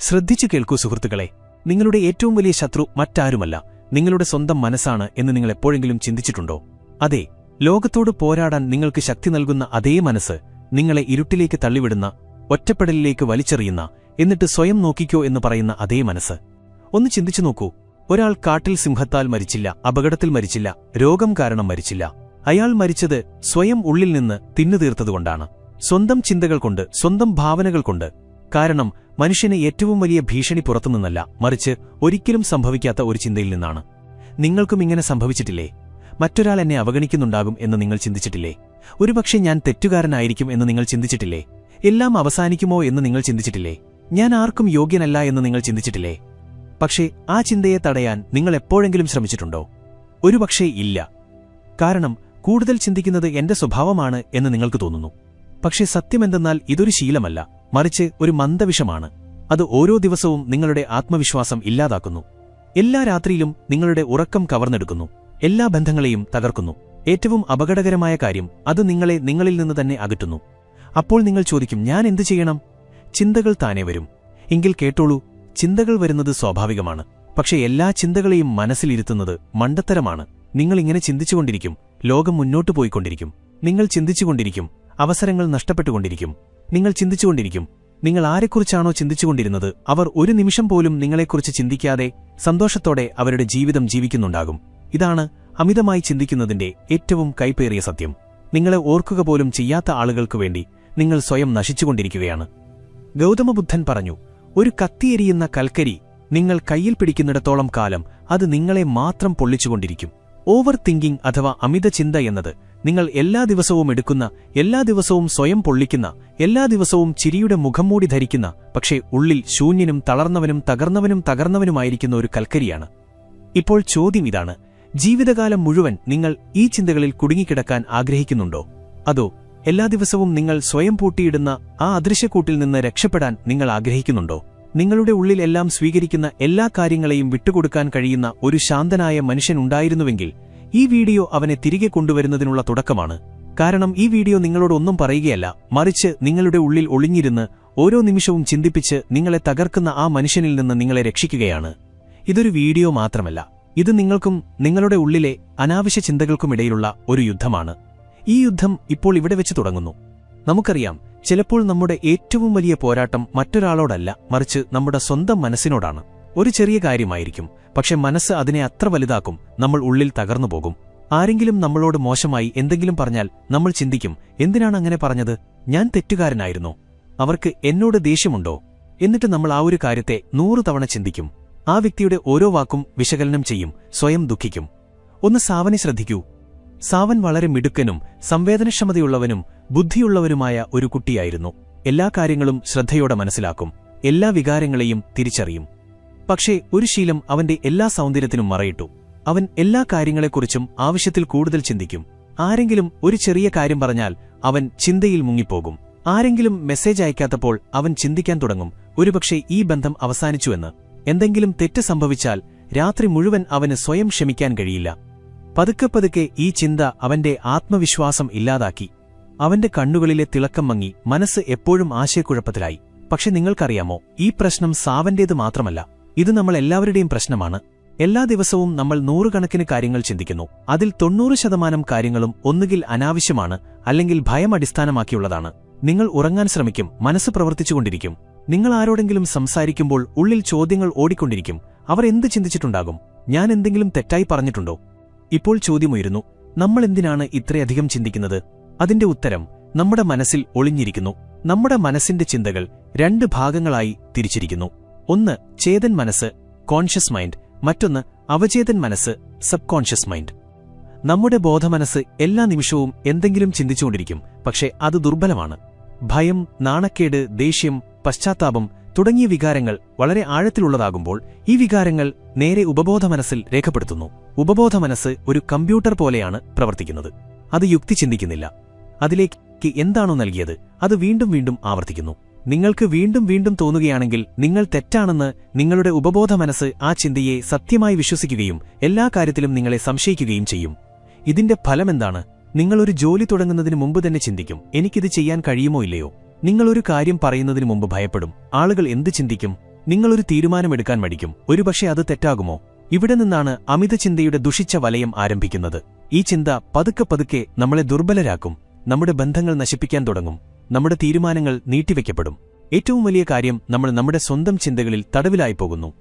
ശ്രദ്ധിച്ചു കേൾക്കൂ സുഹൃത്തുക്കളെ നിങ്ങളുടെ ഏറ്റവും വലിയ ശത്രു മറ്റാരുമല്ല നിങ്ങളുടെ സ്വന്തം മനസ്സാണ് എന്ന് നിങ്ങൾ എപ്പോഴെങ്കിലും ചിന്തിച്ചിട്ടുണ്ടോ? അതെ ലോകത്തോട് പോരാടാൻ നിങ്ങൾക്ക് ശക്തി നൽകുന്ന അതേ മനസ്സ് നിങ്ങളെ ഇരുട്ടിലേക്ക് തള്ളിവിടുന്ന ഒറ്റപ്പെടലിലേക്ക് വലിച്ചെറിയുന്ന എന്നിട്ട് സ്വയം നോക്കിക്കോ എന്ന് പറയുന്ന അതേ മനസ്സ്. ഒന്ന് ചിന്തിച്ചു നോക്കൂ ഒരാൾ കാട്ടിൽ സിംഹത്താൽ മരിച്ചില്ല അപകടത്തിൽ മരിച്ചില്ല രോഗം കാരണം മരിച്ചില്ല. അയാൾ മരിച്ചത് സ്വയം ഉള്ളിൽ നിന്ന് തിന്നുതീർത്തതുകൊണ്ടാണ്. സ്വന്തം ചിന്തകൾ കൊണ്ട് സ്വന്തം ഭാവനകൾ കൊണ്ട്. കാരണം മനുഷ്യന് ഏറ്റവും വലിയ ഭീഷണി പുറത്തുനിന്നല്ല മറിച്ച് ഒരിക്കലും സംഭവിക്കാത്ത ഒരു ചിന്തയിൽ നിന്നാണ്. നിങ്ങൾക്കും ഇങ്ങനെ സംഭവിച്ചിട്ടില്ലേ? മറ്റൊരാൾ എന്നെ അവഗണിക്കുന്നുണ്ടാകും എന്ന് നിങ്ങൾ ചിന്തിച്ചിട്ടില്ലേ? ഒരുപക്ഷെ ഞാൻ തെറ്റുകാരനായിരിക്കും എന്ന് നിങ്ങൾ ചിന്തിച്ചിട്ടില്ലേ? എല്ലാം അവസാനിക്കുമോ എന്ന് നിങ്ങൾ ചിന്തിച്ചിട്ടില്ലേ? ഞാൻ ആർക്കും യോഗ്യനല്ല എന്ന് നിങ്ങൾ ചിന്തിച്ചിട്ടില്ലേ? പക്ഷേ ആ ചിന്തയെ തടയാൻ നിങ്ങൾ എപ്പോഴെങ്കിലും ശ്രമിച്ചിട്ടുണ്ടോ? ഒരുപക്ഷേ ഇല്ല. കാരണം കൂടുതൽ ചിന്തിക്കുന്നത് എന്റെ സ്വഭാവമാണ് എന്ന് നിങ്ങൾക്ക് തോന്നുന്നു. പക്ഷേ സത്യമെന്തെന്നാൽ ഇതൊരു ശീലമല്ല. മറിച്ച് ഒരു മന്ദവിഷമാണ്. അത് ഓരോ ദിവസവും നിങ്ങളുടെ ആത്മവിശ്വാസം ഇല്ലാതാക്കുന്നു. എല്ലാ രാത്രിയിലും നിങ്ങളുടെ ഉറക്കം കവർന്നെടുക്കുന്നു. എല്ലാ ബന്ധങ്ങളെയും തകർക്കുന്നു. ഏറ്റവും അപകടകരമായ കാര്യം അത് നിങ്ങളെ നിങ്ങളിൽ നിന്ന് തന്നെ അകറ്റുന്നു. അപ്പോൾ നിങ്ങൾ ചോദിക്കും ഞാൻ എന്തു ചെയ്യണം? ചിന്തകൾ താനേ വരും. എങ്കിൽ കേട്ടോളൂ ചിന്തകൾ വരുന്നത് സ്വാഭാവികമാണ്. പക്ഷേ എല്ലാ ചിന്തകളെയും മനസ്സിലിരുത്തുന്നത് മണ്ടത്തരമാണ്. നിങ്ങളിങ്ങനെ ചിന്തിച്ചുകൊണ്ടിരിക്കും. ലോകം മുന്നോട്ടു പോയിക്കൊണ്ടിരിക്കും. നിങ്ങൾ ചിന്തിച്ചുകൊണ്ടിരിക്കും. അവസരങ്ങൾ നഷ്ടപ്പെട്ടുകൊണ്ടിരിക്കും. നിങ്ങൾ ചിന്തിച്ചുകൊണ്ടിരിക്കും. നിങ്ങൾ ആരെക്കുറിച്ചാണോ ചിന്തിച്ചുകൊണ്ടിരുന്നത്? അവർ ഒരു നിമിഷം പോലും നിങ്ങളെക്കുറിച്ച് ചിന്തിക്കാതെ സന്തോഷത്തോടെ അവരുടെ ജീവിതം ജീവിക്കുന്നുണ്ടാകും. ഇതാണ് അമിതമായി ചിന്തിക്കുന്നതിന്റെ ഏറ്റവും കൈപ്പേറിയ സത്യം. നിങ്ങളെ ഓർക്കുക പോലും ചെയ്യാത്ത ആളുകൾക്കു വേണ്ടി നിങ്ങൾ സ്വയം നശിച്ചുകൊണ്ടിരിക്കുകയാണ്. ഗൗതമബുദ്ധൻ പറഞ്ഞു ഒരു കത്തിയെരിയുന്ന കൽക്കരി നിങ്ങൾ കയ്യിൽ പിടിക്കുന്നിടത്തോളം കാലം അത് നിങ്ങളെ മാത്രം പൊള്ളിച്ചുകൊണ്ടിരിക്കും. ഓവർ തിങ്കിംഗ് അഥവാ അമിത ചിന്ത എന്നത് നിങ്ങൾ എല്ലാ ദിവസവും എടുക്കുന്ന എല്ലാ ദിവസവും സ്വയം പൊള്ളിക്കുന്ന എല്ലാ ദിവസവും ചിരിയുടെ മുഖം മൂടി ധരിക്കുന്ന പക്ഷേ ഉള്ളിൽ ശൂന്യനും തളർന്നവനും തകർന്നവനും തകർന്നവനുമായിരിക്കുന്ന ഒരു കൽക്കരിയാണ്. ഇപ്പോൾ ചോദ്യം ഇതാണ് ജീവിതകാലം മുഴുവൻ നിങ്ങൾ ഈ ചിന്തകളിൽ കുടുങ്ങിക്കിടക്കാൻ ആഗ്രഹിക്കുന്നുണ്ടോ? അതോ എല്ലാ ദിവസവും നിങ്ങൾ സ്വയം പൂട്ടിയിടുന്ന ആ അദൃശ്യക്കൂട്ടിൽ നിന്ന് രക്ഷപ്പെടാൻ നിങ്ങൾ ആഗ്രഹിക്കുന്നുണ്ടോ? നിങ്ങളുടെ ഉള്ളിലെല്ലാം സ്വീകരിക്കുന്ന എല്ലാ കാര്യങ്ങളെയും വിട്ടുകൊടുക്കാൻ കഴിയുന്ന ഒരു ശാന്തനായ മനുഷ്യനുണ്ടായിരുന്നുവെങ്കിൽ ഈ വീഡിയോ അവനെ തിരികെ കൊണ്ടുവരുന്നതിനുള്ള തുടക്കമാണ്. കാരണം ഈ വീഡിയോ നിങ്ങളോട് ഒന്നും പറയുകയല്ല. മറിച്ച് നിങ്ങളുടെ ഉള്ളിൽ ഒളിഞ്ഞിരുന്ന് ഓരോ നിമിഷവും ചിന്തിപ്പിച്ച് നിങ്ങളെ തകർക്കുന്ന ആ മനുഷ്യനിൽ നിന്ന് നിങ്ങളെ രക്ഷിക്കുകയാണ്. ഇതൊരു വീഡിയോ മാത്രമല്ല. ഇത് നിങ്ങൾക്കും നിങ്ങളുടെ ഉള്ളിലെ അനാവശ്യ ചിന്തകൾക്കുമിടയിലുള്ള ഒരു യുദ്ധമാണ്. ഈ യുദ്ധം ഇപ്പോൾ ഇവിടെ വെച്ച് തുടങ്ങുന്നു. നമുക്കറിയാം ചിലപ്പോൾ നമ്മുടെ ഏറ്റവും വലിയ പോരാട്ടം മറ്റൊരാളോടല്ല മറിച്ച് നമ്മുടെ സ്വന്തം മനസ്സിനോടാണ്. ഒരു ചെറിയ കാര്യമായിരിക്കും. പക്ഷെ മനസ്സ് അതിനെ അത്ര വലുതാക്കും നമ്മൾ ഉള്ളിൽ തകർന്നു പോകും. ആരെങ്കിലും നമ്മളോട് മോശമായി എന്തെങ്കിലും പറഞ്ഞാൽ നമ്മൾ ചിന്തിക്കും എന്തിനാണ് അങ്ങനെ പറഞ്ഞത്? ഞാൻ തെറ്റുകാരനായിരുന്നോ? അവർക്ക് എന്നോട് ദേഷ്യമുണ്ടോ? എന്നിട്ട് നമ്മൾ ആ ഒരു കാര്യത്തെ നൂറു തവണ ചിന്തിക്കും. ആ വ്യക്തിയുടെ ഓരോ വാക്കും വിശകലനം ചെയ്യും സ്വയം ദുഃഖിക്കും. ഒന്ന് സാവനെ ശ്രദ്ധിക്കൂ. സാവൻ വളരെ മിടുക്കനും സംവേദനക്ഷമതയുള്ളവനും ബുദ്ധിയുള്ളവനുമായ ഒരു കുട്ടിയായിരുന്നു. എല്ലാ കാര്യങ്ങളും ശ്രദ്ധയോടെ മനസ്സിലാക്കും. എല്ലാ വികാരങ്ങളെയും തിരിച്ചറിയും. പക്ഷേ ഒരു ശീലം അവന്റെ എല്ലാ സൗന്ദര്യത്തിനും മറയിട്ടു. അവൻ എല്ലാ കാര്യങ്ങളെക്കുറിച്ചും ആവശ്യത്തിൽ കൂടുതൽ ചിന്തിക്കും. ആരെങ്കിലും ഒരു ചെറിയ കാര്യം പറഞ്ഞാൽ അവൻ ചിന്തയിൽ മുങ്ങിപ്പോകും. ആരെങ്കിലും മെസ്സേജ് അയക്കാത്തപ്പോൾ അവൻ ചിന്തിക്കാൻ തുടങ്ങും. ഒരുപക്ഷെ ഈ ബന്ധം അവസാനിച്ചുവെന്ന് എന്തെങ്കിലും തെറ്റ് സംഭവിച്ചാൽ രാത്രി മുഴുവൻ അവന് സ്വയം ക്ഷമിക്കാൻ കഴിയില്ല. പതുക്കെ പതുക്കെ ഈ ചിന്ത അവന്റെ ആത്മവിശ്വാസം ഇല്ലാതാക്കി. അവന്റെ കണ്ണുകളിലെ തിളക്കം മങ്ങി മനസ്സ് എപ്പോഴും ആശയക്കുഴപ്പത്തിലായി. പക്ഷെ നിങ്ങൾക്കറിയാമോ ഈ പ്രശ്നം സാവന്റേത് മാത്രമല്ല. ഇത് നമ്മൾ എല്ലാവരുടെയും പ്രശ്നമാണ്. എല്ലാ ദിവസവും നമ്മൾ നൂറുകണക്കിന് കാര്യങ്ങൾ ചിന്തിക്കുന്നു. അതിൽ തൊണ്ണൂറ് ശതമാനം കാര്യങ്ങളും ഒന്നുകിൽ അനാവശ്യമാണ് അല്ലെങ്കിൽ ഭയം അടിസ്ഥാനമാക്കിയുള്ളതാണ്. നിങ്ങൾ ഉറങ്ങാൻ ശ്രമിക്കും മനസ്സ് പ്രവർത്തിച്ചുകൊണ്ടിരിക്കും. നിങ്ങൾ ആരോടെങ്കിലും സംസാരിക്കുമ്പോൾ ഉള്ളിൽ ചോദ്യങ്ങൾ ഓടിക്കൊണ്ടിരിക്കും. അവർ എന്ത് ചിന്തിച്ചിട്ടുണ്ടാകും? ഞാൻ എന്തെങ്കിലും തെറ്റായി പറഞ്ഞിട്ടുണ്ടോ? ഇപ്പോൾ ചോദ്യമുയരുന്നു നമ്മൾ എന്തിനാണ് ഇത്രയധികം ചിന്തിക്കുന്നത്? അതിന്റെ ഉത്തരം നമ്മുടെ മനസ്സിൽ ഒളിഞ്ഞിരിക്കുന്നു. നമ്മുടെ മനസ്സിന്റെ ചിന്തകൾ രണ്ട് ഭാഗങ്ങളായി തിരിച്ചിരിക്കുന്നു. ഒന്ന് ചേതൻ മനസ്സ് കോൺഷ്യസ് മൈൻഡ് മറ്റൊന്ന് അവചേതൻ മനസ്സ് സബ് കോൺഷ്യസ് മൈൻഡ് നമ്മുടെ ബോധമനസ്സ് എല്ലാ നിമിഷവും എന്തെങ്കിലും ചിന്തിച്ചുകൊണ്ടിരിക്കും പക്ഷേ അത് ദുർബലമാണ്. ഭയം നാണക്കേട് ദേഷ്യം പശ്ചാത്താപം തുടങ്ങിയ വികാരങ്ങൾ വളരെ ആഴത്തിലുള്ളതാകുമ്പോൾ ഈ വികാരങ്ങൾ നേരെ ഉപബോധമനസ്സിൽ രേഖപ്പെടുത്തുന്നു. ഉപബോധമനസ്സ് ഒരു കമ്പ്യൂട്ടർ പോലെയാണ് പ്രവർത്തിക്കുന്നത്. അത് യുക്തി ചിന്തിക്കുന്നില്ല. അതിലേക്ക് എന്താണോ നൽകിയത്? അത് വീണ്ടും വീണ്ടും ആവർത്തിക്കുന്നു. നിങ്ങൾക്ക് വീണ്ടും വീണ്ടും തോന്നുകയാണെങ്കിൽ നിങ്ങൾ തെറ്റാണെന്ന് നിങ്ങളുടെ ഉപബോധ മനസ്സ് ആ ചിന്തയെ സത്യമായി വിശ്വസിക്കുകയും എല്ലാ കാര്യത്തിലും നിങ്ങളെ സംശയിക്കുകയും ചെയ്യും. ഇതിന്റെ ഫലമെന്താണ്? നിങ്ങളൊരു ജോലി തുടങ്ങുന്നതിന് മുമ്പ് തന്നെ ചിന്തിക്കും എനിക്കിത് ചെയ്യാൻ കഴിയുമോ ഇല്ലയോ? നിങ്ങളൊരു കാര്യം പറയുന്നതിന് മുമ്പ് ഭയപ്പെടും ആളുകൾ എന്ത് ചിന്തിക്കും? നിങ്ങളൊരു തീരുമാനമെടുക്കാൻ മടിക്കും ഒരുപക്ഷെ അത് തെറ്റാകുമോ? ഇവിടെ നിന്നാണ് അമിത ചിന്തയുടെ ദുഷിച്ച വലയം ആരംഭിക്കുന്നത്. ഈ ചിന്ത പതുക്കെ പതുക്കെ നമ്മളെ ദുർബലരാക്കും നമ്മുടെ ബന്ധങ്ങൾ നശിപ്പിക്കാൻ തുടങ്ങും. നമ്മുടെ തീരുമാനങ്ങൾ നീട്ടിവെക്കപ്പെടും. ഏറ്റവും വലിയ കാര്യം നമ്മൾ നമ്മുടെ സ്വന്തം ചിന്തകളിൽ തടവിലായി പോകുന്നു.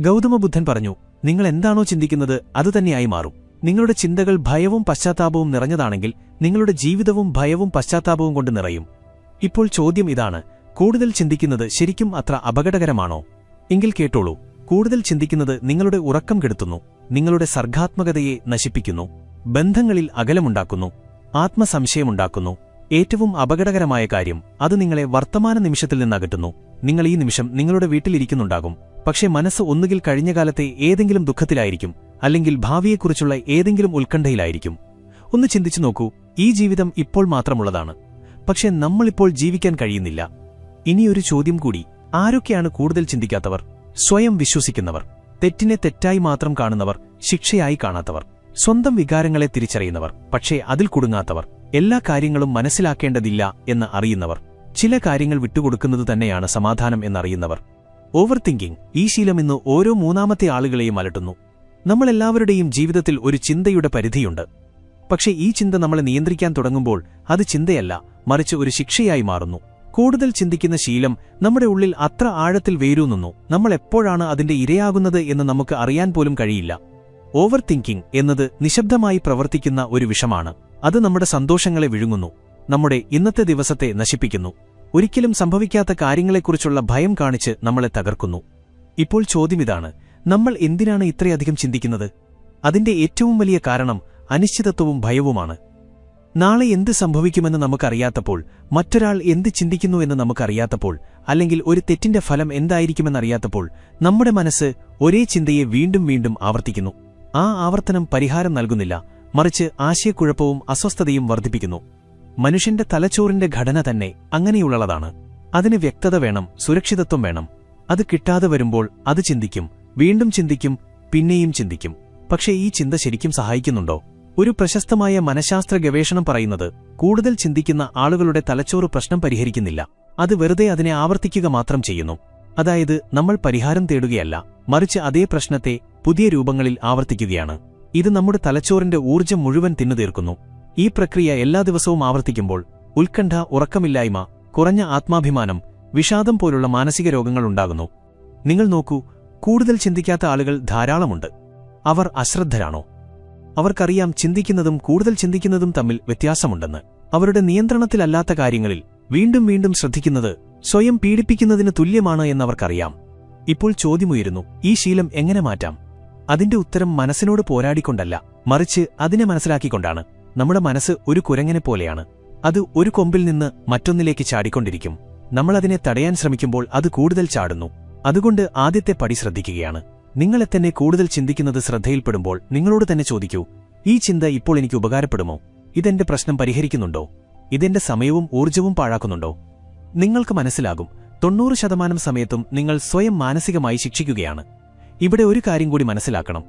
ഗൗതമബുദ്ധൻ പറഞ്ഞു നിങ്ങൾ എന്താണോ ചിന്തിക്കുന്നത് അതുതന്നെയായി മാറും. നിങ്ങളുടെ ചിന്തകൾ ഭയവും പശ്ചാത്താപവും നിറഞ്ഞതാണെങ്കിൽ നിങ്ങളുടെ ജീവിതവും ഭയവും പശ്ചാത്താപവും കൊണ്ട് നിറയും. ഇപ്പോൾ ചോദ്യം ഇതാണ് കൂടുതൽ ചിന്തിക്കുന്നത് ശരിക്കും അത്ര അപകടകരമാണോ? എങ്കിൽ കേട്ടോളൂ കൂടുതൽ ചിന്തിക്കുന്നത് നിങ്ങളുടെ ഉറക്കം കെടുത്തുന്നു നിങ്ങളുടെ സർഗാത്മകതയെ നശിപ്പിക്കുന്നു ബന്ധങ്ങളിൽ അകലമുണ്ടാക്കുന്നു ആത്മസംശയമുണ്ടാക്കുന്നു ഏറ്റവും അപകടകരമായ കാര്യം അത് നിങ്ങളെ വർത്തമാന നിമിഷത്തിൽ നിന്നകറ്റുന്നു. നിങ്ങൾ ഈ നിമിഷം നിങ്ങളുടെ വീട്ടിലിരിക്കുന്നുണ്ടാകും. പക്ഷേ മനസ്സ് ഒന്നുകിൽ കഴിഞ്ഞ കാലത്തെ ഏതെങ്കിലും ദുഃഖത്തിലായിരിക്കും അല്ലെങ്കിൽ ഭാവിയെക്കുറിച്ചുള്ള ഏതെങ്കിലും ഉത്കണ്ഠയിലായിരിക്കും. ഒന്ന് ചിന്തിച്ചു നോക്കൂ ഈ ജീവിതം ഇപ്പോൾ മാത്രമുള്ളതാണ്. പക്ഷേ നമ്മളിപ്പോൾ ജീവിക്കാൻ കഴിയുന്നില്ല. ഇനിയൊരു ചോദ്യം കൂടി ആരൊക്കെയാണ് കൂടുതൽ ചിന്തിക്കാത്തവർ? സ്വയം വിശ്വസിക്കുന്നവർ തെറ്റിനെ തെറ്റായി മാത്രം കാണുന്നവർ ശിക്ഷയായി കാണാത്തവർ സ്വന്തം വികാരങ്ങളെ തിരിച്ചറിയുന്നവർ പക്ഷേ അതിൽ കുടുങ്ങാത്തവർ. എല്ലാ കാര്യങ്ങളും മനസ്സിലാക്കേണ്ടതില്ല എന്ന് അറിയുന്നവർ. ചില കാര്യങ്ങൾ വിട്ടുകൊടുക്കുന്നത് തന്നെയാണ് സമാധാനം എന്നറിയുന്നവർ. ഓവർ തിങ്കിംഗ് ഈ ശീലം ഇന്ന് ഓരോ മൂന്നാമത്തെ ആളുകളെയും അലട്ടുന്നു. നമ്മളെല്ലാവരുടെയും ജീവിതത്തിൽ ഒരു ചിന്തയുടെ പരിധിയുണ്ട്. പക്ഷേ ഈ ചിന്ത നമ്മളെ നിയന്ത്രിക്കാൻ തുടങ്ങുമ്പോൾ അത് ചിന്തയല്ല മറിച്ച് ഒരു ശിക്ഷയായി മാറുന്നു. കൂടുതൽ ചിന്തിക്കുന്ന ശീലം നമ്മുടെ ഉള്ളിൽ അത്ര ആഴത്തിൽ വേരൂന്നുന്നു. നമ്മൾ എപ്പോഴാണ് അതിന്റെ ഇരയാകുന്നത് എന്ന് നമുക്ക് അറിയാൻ പോലും കഴിയില്ല. ഓവർ തിങ്കിംഗ് എന്നത് നിശബ്ദമായി പ്രവർത്തിക്കുന്ന ഒരു വിഷമാണ്. അത് നമ്മുടെ സന്തോഷങ്ങളെ വിഴുങ്ങുന്നു നമ്മുടെ ഇന്നത്തെ ദിവസത്തെ നശിപ്പിക്കുന്നു. ഒരിക്കലും സംഭവിക്കാത്ത കാര്യങ്ങളെക്കുറിച്ചുള്ള ഭയം കാണിച്ച് നമ്മളെ തകർക്കുന്നു. ഇപ്പോൾ ചോദ്യമിതാണ് നമ്മൾ എന്തിനാണ് ഇത്രയധികം ചിന്തിക്കുന്നത്? അതിന്റെ ഏറ്റവും വലിയ കാരണം അനിശ്ചിതത്വവും ഭയവുമാണ്. നാളെ എന്ത് സംഭവിക്കുമെന്ന് നമുക്കറിയാത്തപ്പോൾ മറ്റൊരാൾ എന്ത് ചിന്തിക്കുന്നുവെന്ന് നമുക്കറിയാത്തപ്പോൾ അല്ലെങ്കിൽ ഒരു തെറ്റിന്റെ ഫലം എന്തായിരിക്കുമെന്നറിയാത്തപ്പോൾ നമ്മുടെ മനസ്സ് ഒരേ ചിന്തയെ വീണ്ടും വീണ്ടും ആവർത്തിക്കുന്നു. ആ ആവർത്തനം പരിഹാരം നൽകുന്നില്ല മറിച്ച് ആശയക്കുഴപ്പവും അസ്വസ്ഥതയും വർദ്ധിപ്പിക്കുന്നു. മനുഷ്യന്റെ തലച്ചോറിന്റെ ഘടന തന്നെ അങ്ങനെയുള്ളതാണ്. അതിന് വ്യക്തത വേണം സുരക്ഷിതത്വം വേണം. അത് കിട്ടാതെ വരുമ്പോൾ അത് ചിന്തിക്കും വീണ്ടും ചിന്തിക്കും പിന്നെയും ചിന്തിക്കും. പക്ഷേ ഈ ചിന്ത ശരിക്കും സഹായിക്കുന്നുണ്ടോ? ഒരു പ്രശസ്തമായ മനഃശാസ്ത്ര ഗവേഷണം പറയുന്നത് കൂടുതൽ ചിന്തിക്കുന്ന ആളുകളുടെ തലച്ചോറ് പ്രശ്നം പരിഹരിക്കുന്നില്ല. അത് വെറുതെ അതിനെ ആവർത്തിക്കുക മാത്രം ചെയ്യുന്നു. അതായത് നമ്മൾ പരിഹാരം തേടുകയല്ല മറിച്ച് അതേ പ്രശ്നത്തെ പുതിയ രൂപങ്ങളിൽ ആവർത്തിക്കുകയാണ്. ഇത് നമ്മുടെ തലച്ചോറിന്റെ ഊർജം മുഴുവൻ തിന്നുതീർക്കുന്നു. ഈ പ്രക്രിയ എല്ലാ ദിവസവും ആവർത്തിക്കുമ്പോൾ ഉത്കണ്ഠ ഉറക്കമില്ലായ്മ കുറഞ്ഞ ആത്മാഭിമാനം വിഷാദം പോലുള്ള മാനസിക രോഗങ്ങൾ ഉണ്ടാകുന്നു. നിങ്ങൾ നോക്കൂ കൂടുതൽ ചിന്തിക്കാത്ത ആളുകൾ ധാരാളമുണ്ട്. അവർ അശ്രദ്ധരാണോ? അവർക്കറിയാം ചിന്തിക്കുന്നതും കൂടുതൽ ചിന്തിക്കുന്നതും തമ്മിൽ വ്യത്യാസമുണ്ടെന്ന്. അവരുടെ നിയന്ത്രണത്തിലല്ലാത്ത കാര്യങ്ങളിൽ വീണ്ടും വീണ്ടും ശ്രദ്ധിക്കുന്നത് സ്വയം പീഡിപ്പിക്കുന്നതിന് തുല്യമാണ് എന്നവർക്കറിയാം. ഇപ്പോൾ ചോദ്യമുയരുന്നു ഈ ശീലം എങ്ങനെ മാറ്റാം? അതിന്റെ ഉത്തരം മനസ്സിനോട് പോരാടിക്കൊണ്ടല്ല മറിച്ച് അതിനെ മനസ്സിലാക്കിക്കൊണ്ടാണ്. നമ്മുടെ മനസ്സ് ഒരു കുരങ്ങനെ പോലെയാണ്. അത് ഒരു കൊമ്പിൽ നിന്ന് മറ്റൊന്നിലേക്ക് ചാടിക്കൊണ്ടിരിക്കും. നമ്മളതിനെ തടയാൻ ശ്രമിക്കുമ്പോൾ അത് കൂടുതൽ ചാടുന്നു. അതുകൊണ്ട് ആദ്യത്തെ പടി ശ്രദ്ധിക്കുകയാണ്. നിങ്ങളെ തന്നെ കൂടുതൽ ചിന്തിക്കുന്നത് ശ്രദ്ധയിൽപ്പെടുമ്പോൾ നിങ്ങളോട് തന്നെ ചോദിക്കൂ ഈ ചിന്ത ഇപ്പോൾ എനിക്ക് ഉപകാരപ്പെടുമോ? ഇതെന്റെ പ്രശ്നം പരിഹരിക്കുന്നുണ്ടോ? ഇതെന്റെ സമയവും ഊർജവും പാഴാക്കുന്നുണ്ടോ? നിങ്ങൾക്ക് മനസ്സിലാകും തൊണ്ണൂറ് ശതമാനം സമയത്തും നിങ്ങൾ സ്വയം മാനസികമായി ശിക്ഷിക്കുകയാണ്. ഇവിടെ ഒരു കാര്യം കൂടി മനസ്സിലാക്കണം.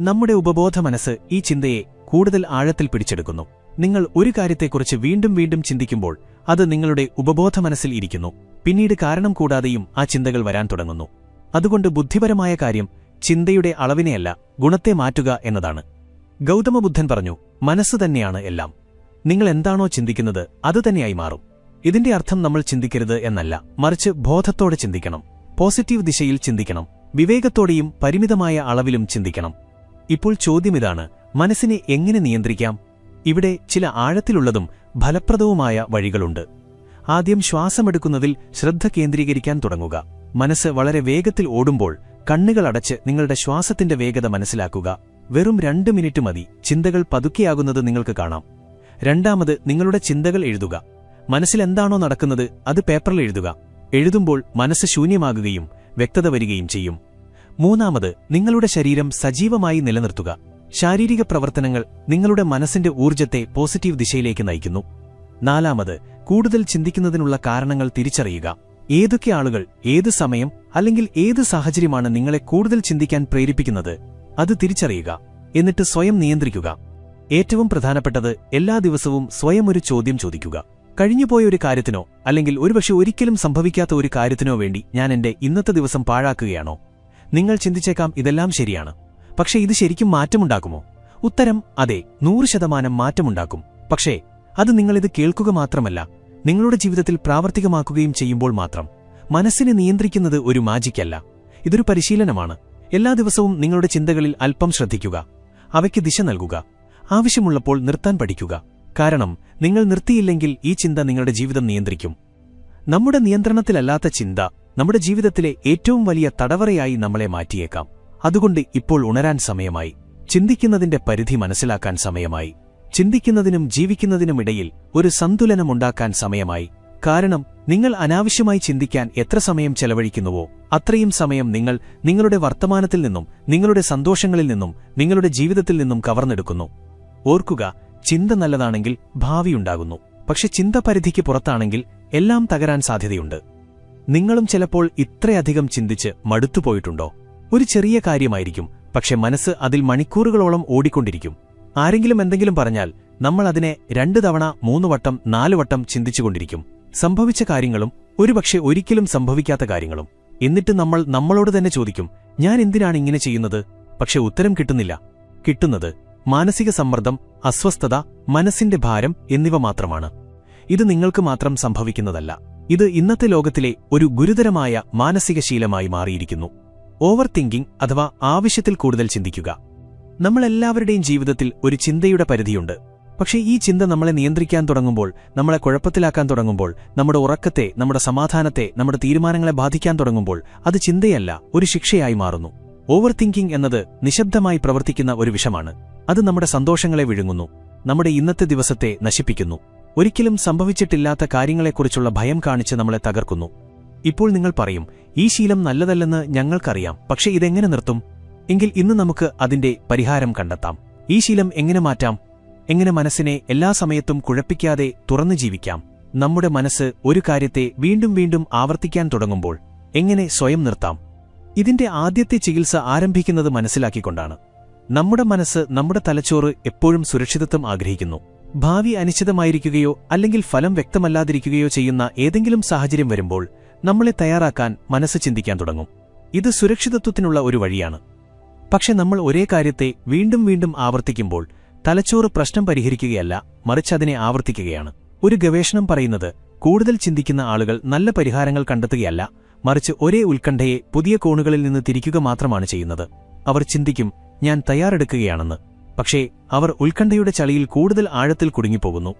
നമ്മുടെ ഉപബോധ മനസ്സ് ഈ ചിന്തയെ കൂടുതൽ ആഴത്തിൽ പിടിച്ചെടുക്കുന്നു. നിങ്ങൾ ഒരു കാര്യത്തെക്കുറിച്ച് വീണ്ടും വീണ്ടും ചിന്തിക്കുമ്പോൾ അത് നിങ്ങളുടെ ഉപബോധ മനസ്സിൽ ഇരിക്കുന്നു. പിന്നീട് കാരണം കൂടാതെയും ആ ചിന്തകൾ വരാൻ തുടങ്ങുന്നു. അതുകൊണ്ട് ബുദ്ധിപരമായ കാര്യം ചിന്തയുടെ അളവിനെയല്ല ഗുണത്തെ മാറ്റുക എന്നതാണ്. ഗൗതമബുദ്ധൻ പറഞ്ഞു മനസ്സ് തന്നെയാണ് എല്ലാം. നിങ്ങൾ എന്താണോ ചിന്തിക്കുന്നത് അതുതന്നെയായി മാറും. ഇതിന്റെ അർത്ഥം നമ്മൾ ചിന്തിക്കരുത് എന്നല്ല മറിച്ച് ബോധത്തോടെ ചിന്തിക്കണം. പോസിറ്റീവ് ദിശയിൽ ചിന്തിക്കണം. വിവേകത്തോടെയും പരിമിതമായ അളവിലും ചിന്തിക്കണം. ഇപ്പോൾ ചോദ്യമിതാണ് മനസ്സിനെ എങ്ങനെ നിയന്ത്രിക്കാം? ഇവിടെ ചില ആഴത്തിലുള്ളതും ഫലപ്രദവുമായ വഴികളുണ്ട്. ആദ്യം ശ്വാസമെടുക്കുന്നതിൽ ശ്രദ്ധ കേന്ദ്രീകരിക്കാൻ തുടങ്ങുക. മനസ്സ് വളരെ വേഗത്തിൽ ഓടുമ്പോൾ കണ്ണുകൾ അടച്ച് നിങ്ങളുടെ ശ്വാസത്തിന്റെ വേഗത മനസ്സിലാക്കുക. വെറും രണ്ട് മിനിറ്റ് മതി ചിന്തകൾ പതുക്കെയാകുന്നത് നിങ്ങൾക്ക് കാണാം. രണ്ടാമത് നിങ്ങളുടെ ചിന്തകൾ എഴുതുക. മനസ്സിലെന്താണോ നടക്കുന്നത് അത് പേപ്പറിൽ എഴുതുക. എഴുതുമ്പോൾ മനസ്സ് ശൂന്യമാകുകയും വ്യക്തത വരികയും ചെയ്യും. മൂന്നാമത് നിങ്ങളുടെ ശരീരം സജീവമായി നിലനിർത്തുക. ശാരീരിക പ്രവർത്തനങ്ങൾ നിങ്ങളുടെ മനസ്സിന്റെ ഊർജത്തെ പോസിറ്റീവ് ദിശയിലേക്ക് നയിക്കുന്നു. നാലാമത് കൂടുതൽ ചിന്തിക്കുന്നതിനുള്ള കാരണങ്ങൾ തിരിച്ചറിയുക. ഏതൊക്കെ ആളുകൾ ഏത് സമയം അല്ലെങ്കിൽ ഏത് സാഹചര്യമാണ് നിങ്ങളെ കൂടുതൽ ചിന്തിക്കാൻ പ്രേരിപ്പിക്കുന്നത്? അത് തിരിച്ചറിയുക. എന്നിട്ട് സ്വയം നിയന്ത്രിക്കുക. ഏറ്റവും പ്രധാനപ്പെട്ടത് എല്ലാ ദിവസവും സ്വയം ഒരു ചോദ്യം ചോദിക്കുക. കഴിഞ്ഞുപോയ ഒരു കാര്യത്തിനോ അല്ലെങ്കിൽ ഒരുപക്ഷെ ഒരിക്കലും സംഭവിക്കാത്ത ഒരു കാര്യത്തിനോ വേണ്ടി ഞാൻ എന്റെ ഇന്നത്തെ ദിവസം പാഴാക്കുകയാണോ? നിങ്ങൾ ചിന്തിച്ചേക്കാം ഇതെല്ലാം ശരിയാണ്. പക്ഷേ ഇത് ശരിക്കും മാറ്റമുണ്ടാക്കുമോ? ഉത്തരം അതെ നൂറ് ശതമാനം മാറ്റമുണ്ടാക്കും. പക്ഷേ അത് നിങ്ങളിത് കേൾക്കുക മാത്രമല്ല നിങ്ങളുടെ ജീവിതത്തിൽ പ്രാവർത്തികമാക്കുകയും ചെയ്യുമ്പോൾ മാത്രം. മനസ്സിനെ നിയന്ത്രിക്കുന്നത് ഒരു മാജിക്കല്ല. ഇതൊരു പരിശീലനമാണ്. എല്ലാ ദിവസവും നിങ്ങളുടെ ചിന്തകളിൽ അല്പം ശ്രദ്ധിക്കുക. അവയ്ക്ക് ദിശ നൽകുക. ആവശ്യമുള്ളപ്പോൾ നിർത്താൻ പഠിക്കുക. കാരണം നിങ്ങൾ നിർത്തിയില്ലെങ്കിൽ ഈ ചിന്ത നിങ്ങളുടെ ജീവിതം നിയന്ത്രിക്കും. നമ്മുടെ നിയന്ത്രണത്തിലല്ലാത്ത ചിന്ത നമ്മുടെ ജീവിതത്തിലെ ഏറ്റവും വലിയ തടവറയായി നമ്മളെ മാറ്റിയേക്കാം. അതുകൊണ്ട് ഇപ്പോൾ ഉണരാൻ സമയമായി. ചിന്തിക്കുന്നതിന്റെ പരിധി മനസ്സിലാക്കാൻ സമയമായി. ചിന്തിക്കുന്നതിനും ജീവിക്കുന്നതിനുമിടയിൽ ഒരു സന്തുലനമുണ്ടാക്കാൻ സമയമായി. കാരണം നിങ്ങൾ അനാവശ്യമായി ചിന്തിക്കാൻ എത്ര സമയം ചെലവഴിക്കുന്നുവോ അത്രയും സമയം നിങ്ങൾ നിങ്ങളുടെ വർത്തമാനത്തിൽ നിന്നും നിങ്ങളുടെ സന്തോഷങ്ങളിൽ നിന്നും നിങ്ങളുടെ ജീവിതത്തിൽ നിന്നും കവർന്നെടുക്കുന്നു. ഓർക്കുക ചിന്ത നല്ലതാണെങ്കിൽ ഭാവിയുണ്ടാകുന്നു പക്ഷെ ചിന്ത പരിധിക്ക് പുറത്താണെങ്കിൽ എല്ലാം തകരാൻ സാധ്യതയുണ്ട്. നിങ്ങളും ചിലപ്പോൾ ഇത്രയധികം ചിന്തിച്ച് മടുത്തുപോയിട്ടുണ്ടോ ഒരു ചെറിയ കാര്യമായിരിക്കും. പക്ഷെ മനസ്സ് അതിൽ മണിക്കൂറുകളോളം ഓടിക്കൊണ്ടിരിക്കും. ആരെങ്കിലും എന്തെങ്കിലും പറഞ്ഞാൽ നമ്മൾ അതിനെ രണ്ടു തവണ മൂന്ന് വട്ടം നാലു വട്ടം ചിന്തിച്ചുകൊണ്ടിരിക്കും സംഭവിച്ച കാര്യങ്ങളും ഒരുപക്ഷെ ഒരിക്കലും സംഭവിക്കാത്ത കാര്യങ്ങളും. എന്നിട്ട് നമ്മൾ നമ്മളോട് തന്നെ ചോദിക്കും ഞാൻ എന്തിനാണ് ഇങ്ങനെ ചെയ്യുന്നത്? പക്ഷെ ഉത്തരം കിട്ടുന്നില്ല. കിട്ടുന്നത് മാനസിക സമ്മർദ്ദം അസ്വസ്ഥത മനസ്സിന്റെ ഭാരം എന്നിവ മാത്രമാണ്. ഇത് നിങ്ങൾക്ക് മാത്രം സംഭവിക്കുന്നതല്ല. ഇത് ഇന്നത്തെ ലോകത്തിലെ ഒരു ഗുരുതരമായ മാനസിക ശീലമായി മാറിയിരിക്കുന്നു. ഓവർ തിങ്കിംഗ് അഥവാ ആവശ്യത്തിൽ കൂടുതൽ ചിന്തിക്കുക. നമ്മളെല്ലാവരുടെയും ജീവിതത്തിൽ ഒരു ചിന്തയുടെ പരിധിയുണ്ട്. പക്ഷേ ഈ ചിന്ത നമ്മളെ നിയന്ത്രിക്കാൻ തുടങ്ങുമ്പോൾ നമ്മളെ കുഴപ്പത്തിലാക്കാൻ തുടങ്ങുമ്പോൾ നമ്മുടെ ഉറക്കത്തെ നമ്മുടെ സമാധാനത്തെ നമ്മുടെ തീരുമാനങ്ങളെ ബാധിക്കാൻ തുടങ്ങുമ്പോൾ അത് ചിന്തയല്ല ഒരു ശിക്ഷയായി മാറുന്നു. ഓവർ തിങ്കിംഗ് എന്നത് നിശബ്ദമായി പ്രവർത്തിക്കുന്ന ഒരു വിഷമാണ്. അത് നമ്മുടെ സന്തോഷങ്ങളെ വിഴുങ്ങുന്നു നമ്മുടെ ഇന്നത്തെ ദിവസത്തെ നശിപ്പിക്കുന്നു. ഒരിക്കലും സംഭവിച്ചിട്ടില്ലാത്ത കാര്യങ്ങളെക്കുറിച്ചുള്ള ഭയം കാണിച്ച് നമ്മളെ തകർക്കുന്നു. ഇപ്പോൾ നിങ്ങൾ പറയും ഈ ശീലം നല്ലതല്ലെന്ന് ഞങ്ങൾക്കറിയാം പക്ഷേ ഇതെങ്ങനെ നിർത്തും? എങ്കിൽ ഇന്ന് നമുക്ക് അതിന്റെ പരിഹാരം കണ്ടെത്താം. ഈ ശീലം എങ്ങനെ മാറ്റാം? എങ്ങനെ മനസ്സിനെ എല്ലാ സമയത്തും കുഴപ്പിക്കാതെ തുറന്നു ജീവിക്കാം? നമ്മുടെ മനസ്സ് ഒരു കാര്യത്തെ വീണ്ടും വീണ്ടും ആവർത്തിക്കാൻ തുടങ്ങുമ്പോൾ എങ്ങനെ സ്വയം നിർത്താം? ഇതിന്റെ ആദ്യത്തെ ചികിത്സ ആരംഭിക്കുന്നത് മനസ്സിലാക്കിക്കൊണ്ടാണ്. നമ്മുടെ മനസ്സ് നമ്മുടെ തലച്ചോറ് എപ്പോഴും സുരക്ഷിതത്വം ആഗ്രഹിക്കുന്നു. ഭാവി അനിശ്ചിതമായിരിക്കുകയോ അല്ലെങ്കിൽ ഫലം വ്യക്തമല്ലാതിരിക്കുകയോ ചെയ്യുന്ന ഏതെങ്കിലും സാഹചര്യം വരുമ്പോൾ നമ്മളെ തയ്യാറാക്കാൻ മനസ്സ് ചിന്തിക്കാൻ തുടങ്ങും. ഇത് സുരക്ഷിതത്വത്തിനുള്ള ഒരു വഴിയാണ്. പക്ഷെ നമ്മൾ ഒരേ കാര്യത്തെ വീണ്ടും വീണ്ടും ആവർത്തിക്കുമ്പോൾ തലച്ചോറ് പ്രശ്നം പരിഹരിക്കുകയല്ല മറിച്ച് അതിനെ ആവർത്തിക്കുകയാണ്. ഒരു ഗവേഷണം പറയുന്നത് കൂടുതൽ ചിന്തിക്കുന്ന ആളുകൾ നല്ല പരിഹാരങ്ങൾ കണ്ടെത്തുകയല്ല മറിച്ച് ഒരേ ഉത്കണ്ഠയെ പുതിയ കോണുകളിൽ നിന്ന് തിരിക്കുക മാത്രമാണ് ചെയ്യുന്നത്. അവർ ചിന്തിക്കും ഞാൻ തയ്യാറെടുക്കുകയാണെന്ന്. പക്ഷേ അവർ ഉത്കണ്ഠയുടെ ചളിയിൽ കൂടുതൽ ആഴത്തിൽ കുടുങ്ങിപ്പോകുന്നു.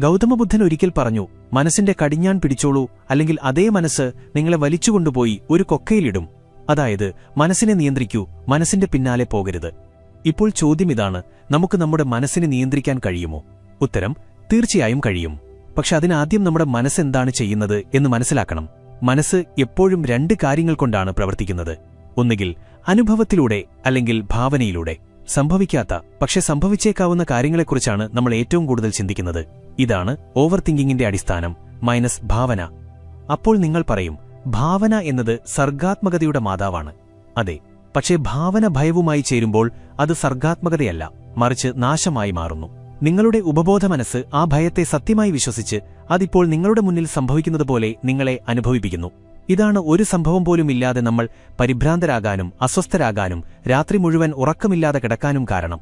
ഗൗതമബുദ്ധൻ ഒരിക്കൽ പറഞ്ഞു മനസ്സിന്റെ കടിഞ്ഞാൻ പിടിച്ചോളൂ അല്ലെങ്കിൽ അതേ മനസ്സ് നിങ്ങളെ വലിച്ചുകൊണ്ടുപോയി ഒരു കൊക്കയിലിടും. അതായത് മനസ്സിനെ നിയന്ത്രിക്കൂ മനസ്സിന്റെ പിന്നാലെ പോകരുത്. ഇപ്പോൾ ചോദ്യം ഇതാണ് നമുക്ക് നമ്മുടെ മനസ്സിനെ നിയന്ത്രിക്കാൻ കഴിയുമോ? ഉത്തരം തീർച്ചയായും കഴിയും. പക്ഷെ അതിനാദ്യം നമ്മുടെ മനസ്സെന്താണ് ചെയ്യുന്നത് എന്ന് മനസ്സിലാക്കണം. മനസ്സ് എപ്പോഴും രണ്ട് കാര്യങ്ങൾ കൊണ്ടാണ് പ്രവർത്തിക്കുന്നത്. ഒന്നുകിൽ അനുഭവത്തിലൂടെ അല്ലെങ്കിൽ ഭാവനയിലൂടെ. സംഭവിക്കാത്ത പക്ഷെ സംഭവിച്ചേക്കാവുന്ന കാര്യങ്ങളെക്കുറിച്ചാണ് നമ്മൾ ഏറ്റവും കൂടുതൽ ചിന്തിക്കുന്നത്. ഇതാണ് ഓവർ തിങ്കിങ്ങിന്റെ അടിസ്ഥാനം മൈനസ് ഭാവന. അപ്പോൾ നിങ്ങൾ പറയും ഭാവന എന്നത് സർഗാത്മകതയുടെ മാതാവാണ്. അതെ പക്ഷേ ഭാവന ഭയവുമായി ചേരുമ്പോൾ അത് സർഗാത്മകതയല്ല മറിച്ച് നാശമായി മാറുന്നു. നിങ്ങളുടെ ഉപബോധ മനസ്സ് ആ ഭയത്തെ സത്യമായി വിശ്വസിച്ച് അതിപ്പോൾ നിങ്ങളുടെ മുന്നിൽ സംഭവിക്കുന്നതുപോലെ നിങ്ങളെ അനുഭവിപ്പിക്കുന്നു. ഇതാണ് ഒരു സംഭവം പോലും ഇല്ലാതെ നമ്മൾ പരിഭ്രാന്തരാകാനും അസ്വസ്ഥരാകാനും രാത്രി മുഴുവൻ ഉറക്കമില്ലാതെ കിടക്കാനും കാരണം.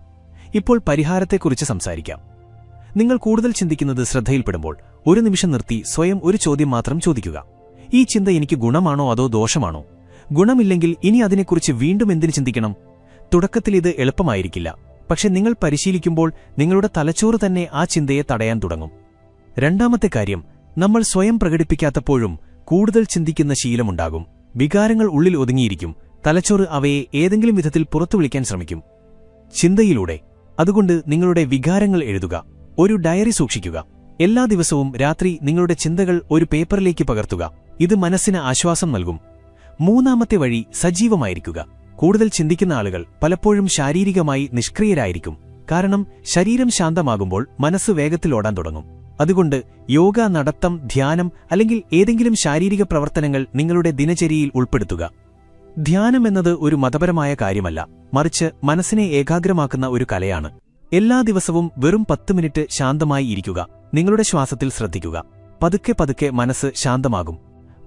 ഇപ്പോൾ പരിഹാരത്തെക്കുറിച്ച് സംസാരിക്കാം. നിങ്ങൾ കൂടുതൽ ചിന്തിക്കുന്നത് ശ്രദ്ധയിൽപ്പെടുമ്പോൾ ഒരു നിമിഷം നിർത്തി സ്വയം ഒരു ചോദ്യം മാത്രം ചോദിക്കുക. ഈ ചിന്ത എനിക്ക് ഗുണമാണോ അതോ ദോഷമാണോ? ഗുണമില്ലെങ്കിൽ ഇനി അതിനെക്കുറിച്ച് വീണ്ടും എന്തിനു ചിന്തിക്കണം? തുടക്കത്തിൽ ഇത് എളുപ്പമായിരിക്കില്ല. പക്ഷെ നിങ്ങൾ പരിശീലിക്കുമ്പോൾ നിങ്ങളുടെ തലച്ചോറ് തന്നെ ആ ചിന്തയെ തടയാൻ തുടങ്ങും. രണ്ടാമത്തെ കാര്യം നമ്മൾ സ്വയം പ്രകടിപ്പിക്കാത്തപ്പോഴും കൂടുതൽ ചിന്തിക്കുന്ന ശീലമുണ്ടാകും. വികാരങ്ങൾ ഉള്ളിൽ ഒതുങ്ങിയിരിക്കും. തലച്ചോറ് അവയെ ഏതെങ്കിലും വിധത്തിൽ പുറത്തു വിളിക്കാൻ ശ്രമിക്കും. ചിന്തയിലൂടെ അതുകൊണ്ട് നിങ്ങളുടെ വികാരങ്ങൾ എഴുതുക ഒരു ഡയറി സൂക്ഷിക്കുക. എല്ലാ ദിവസവും രാത്രി നിങ്ങളുടെ ചിന്തകൾ ഒരു പേപ്പറിലേക്ക് പകർത്തുക. ഇത് മനസ്സിന് ആശ്വാസം നൽകും. മൂന്നാമത്തെ വഴി സജീവമായിരിക്കുക. കൂടുതൽ ചിന്തിക്കുന്ന ആളുകൾ പലപ്പോഴും ശാരീരികമായി നിഷ്ക്രിയരായിരിക്കും. കാരണം ശരീരം ശാന്തമാകുമ്പോൾ മനസ്സ് വേഗത്തിലോടാൻ തുടങ്ങും. അതുകൊണ്ട് യോഗ നടത്തം ധ്യാനം അല്ലെങ്കിൽ ഏതെങ്കിലും ശാരീരിക പ്രവർത്തനങ്ങൾ നിങ്ങളുടെ ദിനചര്യയിൽ ഉൾപ്പെടുത്തുക. ധ്യാനം എന്നത് ഒരു മതപരമായ കാര്യമല്ല. മറിച്ച് മനസ്സിനെ ഏകാഗ്രമാക്കുന്ന ഒരു കലയാണ്. എല്ലാ ദിവസവും വെറും പത്ത് മിനിറ്റ് ശാന്തമായി ഇരിക്കുക. നിങ്ങളുടെ ശ്വാസത്തിൽ ശ്രദ്ധിക്കുക. പതുക്കെ പതുക്കെ മനസ്സ് ശാന്തമാകും.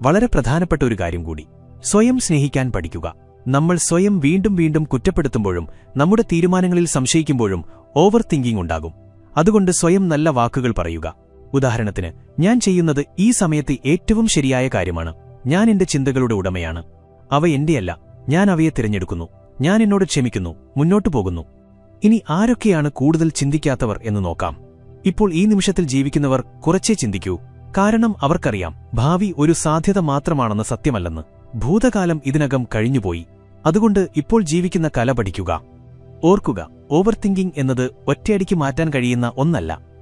വളരെ പ്രധാനപ്പെട്ട ഒരു കാര്യം കൂടി. സ്വയം സ്നേഹിക്കാൻ പഠിക്കുക. നമ്മൾ സ്വയം വീണ്ടും വീണ്ടും കുറ്റപ്പെടുത്തുമ്പോഴും നമ്മുടെ തീരുമാനങ്ങളിൽ സംശയിക്കുമ്പോഴും ഓവർ തിങ്കിംഗ് ഉണ്ടാകും. അതുകൊണ്ട് സ്വയം നല്ല വാക്കുകൾ പറയുക. ഉദാഹരണത്തിന് ഞാൻ ചെയ്യുന്നത് ഈ സമയത്ത് ഏറ്റവും ശരിയായ കാര്യമാണ്. ഞാൻ എന്റെ ചിന്തകളുടെ ഉടമയാണ്. അവ എന്റെയല്ല. ഞാൻ അവയെ തിരഞ്ഞെടുക്കുന്നു. ഞാൻ എന്നോട് ക്ഷമിക്കുന്നു. മുന്നോട്ടു പോകുന്നു. ഇനി ആരൊക്കെയാണ് കൂടുതൽ ചിന്തിക്കാത്തവർ എന്ന് നോക്കാം. ഇപ്പോൾ ഈ നിമിഷത്തിൽ ജീവിക്കുന്നവർ കുറച്ചേ ചിന്തിക്കൂ. കാരണം അവർക്കറിയാം ഭാവി ഒരു സാധ്യത മാത്രമാണെന്ന് സത്യമല്ലെന്ന്. ഭൂതകാലം ഇതിനകം കഴിഞ്ഞുപോയി. അതുകൊണ്ട് ഇപ്പോൾ ജീവിക്കുന്ന കല പഠിക്കുക. ഓർക്കുക ഓവർ തിങ്കിംഗ് എന്നത് ഒറ്റയടിക്ക് മാറ്റാൻ കഴിയുന്ന ഒന്നല്ല.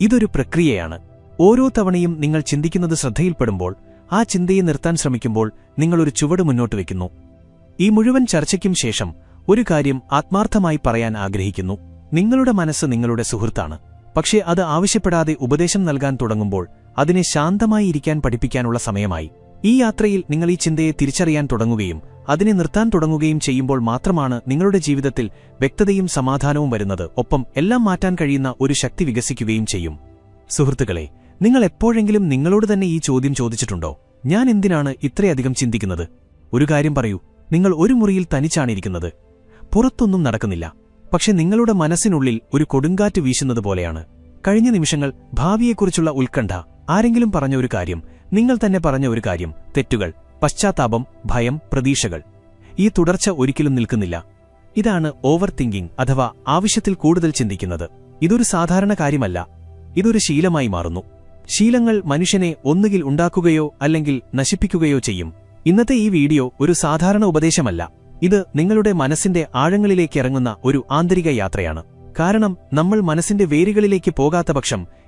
ഇതൊരു പ്രക്രിയയാണ്. ഓരോ തവണയും നിങ്ങൾ ചിന്തിക്കുന്നത് ശ്രദ്ധയിൽപ്പെടുമ്പോൾ ആ ചിന്തയെ നിർത്താൻ ശ്രമിക്കുമ്പോൾ നിങ്ങളൊരു ചുവട് മുന്നോട്ട് വയ്ക്കുന്നു. ഈ മുഴുവൻ ചർച്ചയ്ക്കും ശേഷം ഒരു കാര്യം ആത്മാർത്ഥമായി പറയാൻ ആഗ്രഹിക്കുന്നു. നിങ്ങളുടെ മനസ്സ് നിങ്ങളുടെ സുഹൃത്താണ്. പക്ഷേ അത് ആവശ്യപ്പെടാതെ ഉപദേശം നൽകാൻ തുടങ്ങുമ്പോൾ അതിനെ ശാന്തമായി ഇരിക്കാൻ പഠിപ്പിക്കാനുള്ള സമയമായി. ഈ യാത്രയിൽ നിങ്ങൾ ഈ ചിന്തയെ തിരിച്ചറിയാൻ തുടങ്ങുകയും അതിനെ നിർത്താൻ തുടങ്ങുകയും ചെയ്യുമ്പോൾ മാത്രമാണ് നിങ്ങളുടെ ജീവിതത്തിൽ വ്യക്തതയും സമാധാനവും വരുന്നത്. ഒപ്പം എല്ലാം മാറ്റാൻ കഴിയുന്ന ഒരു ശക്തി വികസിക്കുകയും ചെയ്യും. സുഹൃത്തുക്കളെ നിങ്ങൾ എപ്പോഴെങ്കിലും നിങ്ങളോട് തന്നെ ഈ ചോദ്യം ചോദിച്ചിട്ടുണ്ടോ? ഞാൻ എന്തിനാണ് ഇത്രയധികം ചിന്തിക്കുന്നത്? ഒരു കാര്യം പറയൂ നിങ്ങൾ ഒരു മുറിയിൽ തനിച്ചാണിരിക്കുന്നത്. പുറത്തൊന്നും നടക്കുന്നില്ല. പക്ഷെ നിങ്ങളുടെ മനസ്സിനുള്ളിൽ ഒരു കൊടുങ്കാറ്റ് വീശുന്നത് പോലെയാണ്. കഴിഞ്ഞ നിമിഷങ്ങൾ ഭാവിയെക്കുറിച്ചുള്ള ഉത്കണ്ഠ. ആരെങ്കിലും പറഞ്ഞ ഒരു കാര്യം നിങ്ങൾ തന്നെ പറഞ്ഞ ഒരു കാര്യം തെറ്റുകൾ പശ്ചാത്താപം ഭയം പ്രതീക്ഷകൾ. ഈ തുടർച്ച ഒരിക്കലും നിൽക്കുന്നില്ല. ഇതാണ് ഓവർ തിങ്കിംഗ് അഥവാ ആവശ്യത്തിൽ കൂടുതൽ ചിന്തിക്കുന്നത്. ഇതൊരു സാധാരണ കാര്യമല്ല. ഇതൊരു ശീലമായി മാറുന്നു. ശീലങ്ങൾ മനുഷ്യനെ ഒന്നുകിൽ ഉണ്ടാക്കുകയോ അല്ലെങ്കിൽ നശിപ്പിക്കുകയോ ചെയ്യും. ഇന്നത്തെ ഈ വീഡിയോ ഒരു സാധാരണ ഉപദേശമല്ല. ഇത് നിങ്ങളുടെ മനസ്സിന്റെ ആഴങ്ങളിലേക്ക് ഇറങ്ങുന്ന ഒരു ആന്തരിക യാത്രയാണ്. കാരണം നമ്മൾ മനസ്സിന്റെ വേരുകളിലേക്ക് പോകാത്ത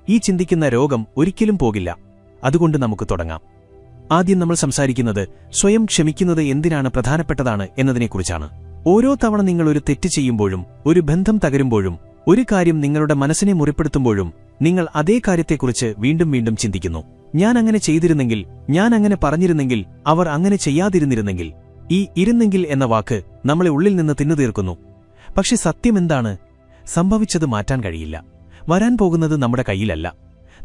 ഈ ചിന്തിക്കുന്ന രോഗം ഒരിക്കലും പോകില്ല. അതുകൊണ്ട് നമുക്ക് തുടങ്ങാം. ആദ്യം നമ്മൾ സംസാരിക്കുന്നത് സ്വയം ക്ഷമിക്കുന്നത് എന്തിനാണ് പ്രധാനപ്പെട്ടതാണ് എന്നതിനെക്കുറിച്ചാണ്. ഓരോ തവണ നിങ്ങൾ ഒരു തെറ്റ് ചെയ്യുമ്പോഴും ഒരു ബന്ധം തകരുമ്പോഴും ഒരു കാര്യം നിങ്ങളുടെ മനസ്സിനെ മുറിപ്പെടുത്തുമ്പോഴും നിങ്ങൾ അതേ കാര്യത്തെക്കുറിച്ച് വീണ്ടും വീണ്ടും ചിന്തിക്കുന്നു. ഞാൻ അങ്ങനെ ചെയ്തിരുന്നെങ്കിൽ ഞാൻ അങ്ങനെ പറഞ്ഞിരുന്നെങ്കിൽ അവർ അങ്ങനെ ചെയ്യാതിരുന്നിരുന്നെങ്കിൽ ഈ ഇരുന്നെങ്കിൽ എന്ന വാക്ക് നമ്മളെ ഉള്ളിൽ നിന്ന് തിന്നു തിന്നുതീർക്കുന്നു. പക്ഷെ സത്യമെന്താണ് സംഭവിച്ചത് മാറ്റാൻ കഴിയില്ല. വരാൻ പോകുന്നത് നമ്മുടെ കയ്യിലല്ല.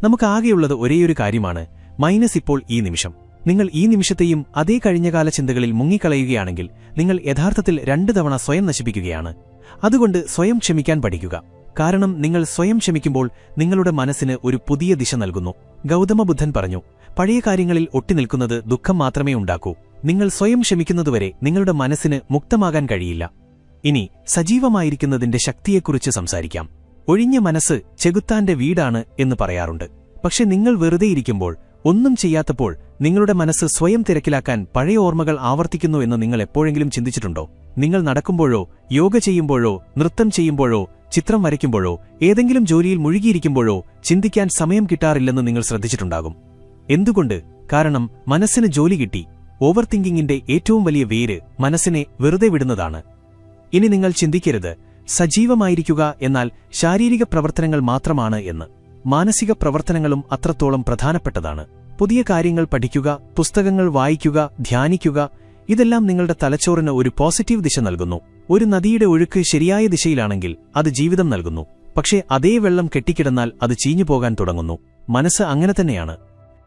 നമുക്കാകെയുള്ളത് ഒരേയൊരു കാര്യമാണ്. മൈനസ് ഇപ്പോൾ ഈ നിമിഷം. നിങ്ങൾ ഈ നിമിഷത്തെയും അതേ കഴിഞ്ഞകാല ചിന്തകളിൽ മുങ്ങിക്കളയുകയാണെങ്കിൽ നിങ്ങൾ യഥാർത്ഥത്തിൽ രണ്ടു തവണ സ്വയം നശിപ്പിക്കുകയാണ്. അതുകൊണ്ട് സ്വയം ക്ഷമിക്കാൻ പഠിക്കുക. കാരണം നിങ്ങൾ സ്വയം ക്ഷമിക്കുമ്പോൾ നിങ്ങളുടെ മനസ്സിന് ഒരു പുതിയ ദിശ നൽകുന്നു. ഗൗതമബുദ്ധൻ പറഞ്ഞു പഴയ കാര്യങ്ങളിൽ ഒട്ടിനിൽക്കുന്നത് ദുഃഖം മാത്രമേ ഉണ്ടാക്കൂ. നിങ്ങൾ സ്വയം ക്ഷമിക്കുന്നതുവരെ നിങ്ങളുടെ മനസ്സിന് മുക്തമാകാൻ കഴിയില്ല. ഇനി സജീവമായിരിക്കുന്നതിന്റെ ശക്തിയെക്കുറിച്ച് സംസാരിക്കാം. ഒഴിഞ്ഞ മനസ്സ് ചെകുത്താന്റെ വീടാണ് എന്ന് പറയാറുണ്ട്. പക്ഷെ നിങ്ങൾ വെറുതെയിരിക്കുമ്പോൾ ഒന്നും ചെയ്യാത്തപ്പോൾ നിങ്ങളുടെ മനസ്സ് സ്വയം തിരക്കിലാക്കാൻ പഴയ ഓർമ്മകൾ ആവർത്തിക്കുന്നു എന്ന് നിങ്ങൾ എപ്പോഴെങ്കിലും ചിന്തിച്ചിട്ടുണ്ടോ? നിങ്ങൾ നടക്കുമ്പോഴോ യോഗ ചെയ്യുമ്പോഴോ നൃത്തം ചെയ്യുമ്പോഴോ ചിത്രം വരയ്ക്കുമ്പോഴോ ഏതെങ്കിലും ജോലിയിൽ മുഴുകിയിരിക്കുമ്പോഴോ ചിന്തിക്കാൻ സമയം കിട്ടാറില്ലെന്ന് നിങ്ങൾ ശ്രദ്ധിച്ചിട്ടുണ്ടാകും. എന്തുകൊണ്ട്? കാരണം മനസ്സിന് ജോലി കിട്ടി. ഓവർ തിങ്കിങ്ങിന്റെ ഏറ്റവും വലിയ വേര് മനസ്സിനെ വെറുതെ വിടുന്നതാണ്. ഇനി നിങ്ങൾ ചിന്തിക്കരുത്. സജീവമായിരിക്കുക എന്നാൽ ശാരീരിക പ്രവർത്തനങ്ങൾ മാത്രമാണ് എന്ന്. മാനസിക പ്രവർത്തനങ്ങളും അത്രത്തോളം പ്രധാനപ്പെട്ടതാണ്. പുതിയ കാര്യങ്ങൾ പഠിക്കുക പുസ്തകങ്ങൾ വായിക്കുക ധ്യാനിക്കുക ഇതെല്ലാം നിങ്ങളുടെ തലച്ചോറിന് ഒരു പോസിറ്റീവ് ദിശ നൽകുന്നു. ഒരു നദിയുടെ ഒഴുക്ക് ശരിയായ ദിശയിലാണെങ്കിൽ അത് ജീവിതം നൽകുന്നു. പക്ഷേ അതേ വെള്ളം കെട്ടിക്കിടന്നാൽ അത് ചീഞ്ഞു പോകാൻ തുടങ്ങുന്നു. മനസ്സ് അങ്ങനെ തന്നെയാണ്.